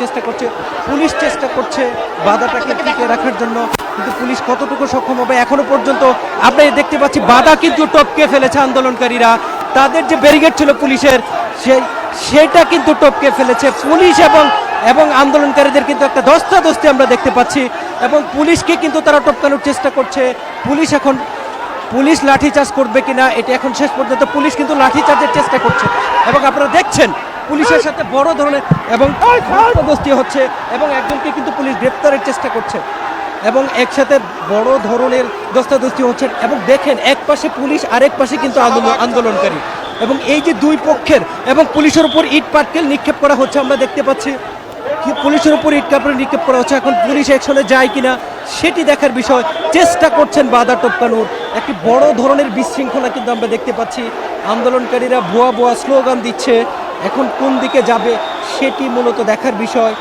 চেষ্টা করছে, পুলিশ চেষ্টা করছে বাধাটাকে টিকে রাখার জন্য, কিন্তু পুলিশ কতটুকু সক্ষম হবে এখনও পর্যন্ত আমরা দেখতে পাচ্ছি বাধা কিন্তু টপকে ফেলেছে আন্দোলনকারীরা। তাদের যে ব্যারিগেড ছিল পুলিশের, সেই, সেটা কিন্তু টপকে ফেলেছে পুলিশ এবং এবং আন্দোলনকারীদের কিন্তু একটা ধস্তাধস্তি আমরা দেখতে পাচ্ছি এবং পুলিশকে কিন্তু তারা টপকানোর চেষ্টা করছে। পুলিশ এখন, পুলিশ লাঠি লাঠিচার্জ করবে কিনা, এটা এখন শেষ পর্যন্ত পুলিশ কিন্তু লাঠিচার্জের চেষ্টা করছে। এবং আপনারা দেখছেন পুলিশের সাথে বড় ধরনের এবং ধস্তাধস্তি হচ্ছে এবং একজনকে কিন্তু পুলিশ গ্রেপ্তারের চেষ্টা করছে। এবং একসাথে বড় ধরনের দস্তাদস্তি হচ্ছে এবং দেখেন এক পাশে পুলিশ আরেক পাশে কিন্তু আন্দোলন- আন্দোলনকারী। এবং এই যে দুই পক্ষের এবং পুলিশের উপর ইট পাটকেল নিক্ষেপ করা হচ্ছে আমরা দেখতে পাচ্ছি। কি পুলিশের উপর ইট কাপড় নিক্ষেপ করা হচ্ছে এখন পুলিশ একশনে যায় কিনা সেটি দেখার বিষয়। চেষ্টা করছেন বাধা টপকানোর। একটি বড় ধরনের বিশৃঙ্খলা কিন্তু আমরা দেখতে পাচ্ছি। আন্দোলনকারীরা ভুয়া ভুয়া স্লোগান দিচ্ছে। এখন কোন দিকে যাবে সেটি মূলত দেখার বিষয়।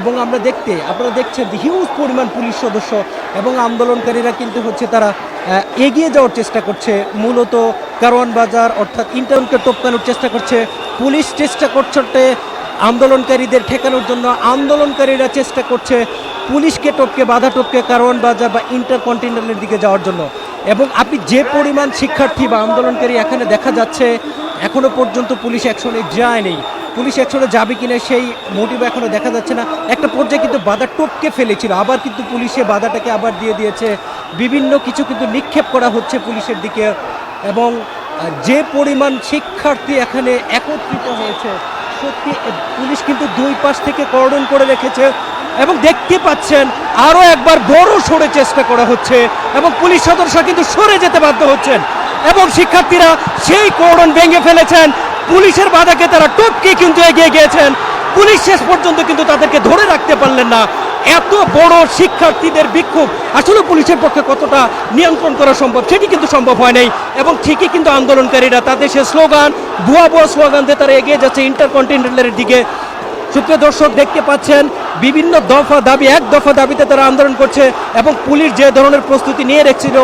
এবং আমরা দেখতে, আপনারা দেখছেন হিউজ পরিমাণ পুলিশ সদস্য এবং আন্দোলনকারীরা কিন্তু হচ্ছে তারা এগিয়ে যাওয়ার চেষ্টা করছে। মূলত কারওয়ান বাজার অর্থাৎ ইন্টারনকে টপকানোর চেষ্টা করছে। পুলিশ চেষ্টা করছে আন্দোলনকারীদের ঠেকানোর জন্য। আন্দোলনকারীরা চেষ্টা করছে পুলিশকে টপকে, বাধা টপকে কারওয়ান বাজার বা ইন্টারকন্টিনেন্টালের দিকে যাওয়ার জন্য। এবং আপনি যে পরিমাণ শিক্ষার্থী বা আন্দোলনকারী এখানে দেখা যাচ্ছে এখনও পর্যন্ত পুলিশ অ্যাকশনে যায়নি। পুলিশ অ্যাকশনে যাবে কিনা সেই মোটিভ এখনও দেখা যাচ্ছে না। একটা পর্যায়ে কিন্তু বাধা টপকে ফেলেছিল। আবার কিন্তু পুলিশে বাধাটাকে আবার দিয়ে দিয়েছে। বিভিন্ন কিছু কিন্তু নিক্ষেপ করা হচ্ছে পুলিশের দিকে। এবং যে পরিমাণ শিক্ষার্থী এখানে একত্রিত হয়েছে, সত্যি পুলিশ কিন্তু দুই পাশ থেকে কর্ডন করে রেখেছে। এবং দেখতে পাচ্ছেন আরও একবার বড় সরে চেষ্টা করা হচ্ছে। এবং পুলিশ সদস্য কিন্তু সরে যেতে বাধ্য হচ্ছেন। এবং শিক্ষার্থীরা সেই কর্ডন ভেঙে ফেলেছেন। পুলিশের বাধাকে তারা টপকে কিন্তু এগিয়ে গিয়েছেন। পুলিশ শেষ পর্যন্ত কিন্তু তাদেরকে ধরে রাখতে পারলেন না। এত বড় শিক্ষার্থীদের বিক্ষোভ। আসলে পুলিশের পক্ষে কতটা নিয়ন্ত্রণ করা সম্ভব সেটি কিন্তু সম্ভব হয় নাই। এবং ঠিকই কিন্তু আন্দোলনকারীরা তাদের সে স্লোগান, ভুয়া ভুয়া স্লোগান দিয়ে তারা এগিয়ে যাচ্ছে ইন্টারকন্টিনেন্টালের দিকে। সুপ্রিয় দর্শক, দেখতে পাচ্ছেন, বিভিন্ন দফা দাবি, এক দফা দাবিতে তারা আন্দোলন করছে এবং পুলিশ যে ধরনের প্রস্তুতি নিয়ে রেখেছিল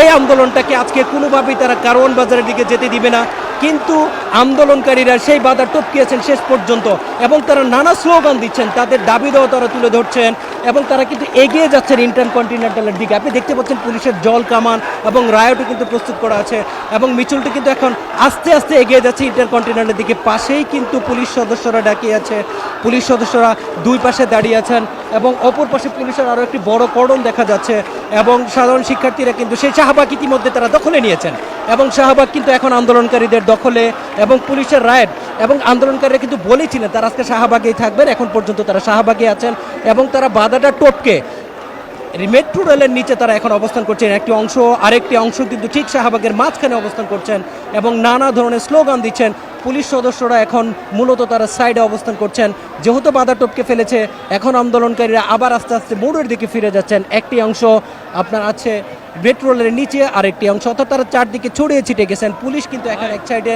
এই আন্দোলনটাকে আজকে কোনোভাবেই তারা কারওয়ান বাজারের দিকে যেতে দিবে না। কিন্তু আন্দোলনকারীরা সেই বাধা টপকিয়েছেন শেষ পর্যন্ত এবং তারা নানা স্লোগান দিচ্ছেন, তাদের দাবি দেওয়া তারা তুলে ধরছেন এবং তারা কিন্তু এগিয়ে যাচ্ছেন ইন্টার কন্টিনেন্টালের দিকে। আপনি দেখতে পাচ্ছেন পুলিশের জল কামান এবং রায়টও কিন্তু প্রস্তুত করা আছে এবং মিছিলটি কিন্তু এখন আস্তে আস্তে এগিয়ে যাচ্ছে ইন্টার কন্টিনেন্টালের দিকে। পাশেই কিন্তু পুলিশ সদস্যরা ডাকিয়ে আছে। পুলিশ সদস্যরা দুই পাশে দাঁড়িয়ে আছেন। এবং অপর পাশে পুলিশের আরও একটি বড় কর্ডন দেখা যাচ্ছে এবং সাধারণ শিক্ষার্থীরা কিন্তু সেই শাহবাগ ইতিমধ্যে তারা দখলে নিয়েছেন। এবং শাহবাগ কিন্তু এখন আন্দোলনকারীদের দখলে এবং পুলিশের রায়েট এবং আন্দোলনকারীরা কিন্তু বলেছিলেন, তারা আজকে শাহবাগেই থাকবেন, এখন পর্যন্ত তারা শাহবাগে আছেন এবং তারা বাধাটা টপকে। মেট্রো রেলের নিচে তারা এখন অবস্থান করছেন। একটি অংশ, আরেকটি অংশ কিন্তু ঠিক শাহবাগের মাঝখানে অবস্থান করছেন এবং নানা ধরনের স্লোগান দিচ্ছেন পুলিশ সদস্যরা এখন মূলত তারা সাইডে অবস্থান করছেন। যেহেতু বাধা টপকে ফেলেছে, এখন আন্দোলনকারীরা আবার আস্তে আস্তে মোড়ের দিকে ফিরে যাচ্ছেন। একটি অংশ আপনার আছে মেট্রো রেলের নিচে, আরেকটি অংশ। অর্থাৎ তারা চারদিকে ছড়িয়ে ছিটে গেছেন। পুলিশ কিন্তু এখন এক সাইডে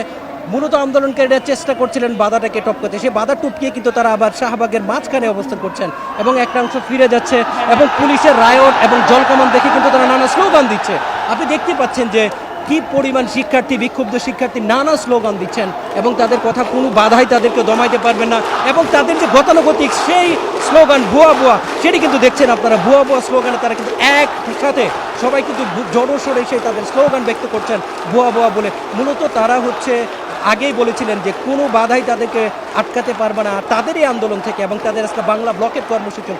মূলত আন্দোলনকারীরা চেষ্টা করছিলেন বাধাটাকে টপকাতে। সেই বাধা টপকিয়ে কিন্তু তারা আবার শাহবাগের মাঝখানে অবস্থান করছেন এবং একটা অংশ ফিরে যাচ্ছে এবং পুলিশের রায়ট এবং জলকামান দেখে কিন্তু তারা নানা স্লোগান দিচ্ছে। আপনি দেখতে পাচ্ছেন যে কি পরিমাণ শিক্ষার্থী, বিক্ষুব্ধ শিক্ষার্থী নানা স্লোগান দিচ্ছেন এবং তাদের কথা কোনো বাধাই তাদেরকে দমাইতে পারবেন না এবং তাদের যে গতানুগতিক সেই স্লোগান ভুয়া ভুয়া, সেটি কিন্তু দেখছেন আপনারা। ভুয়া ভুয়া স্লোগানে তারা কিন্তু একসাথে সবাই কিন্তু জড়ো সরে সেই তাদের স্লোগান ব্যক্ত করছেন ভুয়া ভুয়া বলে। মূলত তারা হচ্ছে আগেই বলেছিলেন যে কোনো বাধাই তাদেরকে আটকাতে পারবে না। তাদেরই আন্দোলন থেকে এবং তাদের আজকে বাংলা ব্লকের কর্মসূচি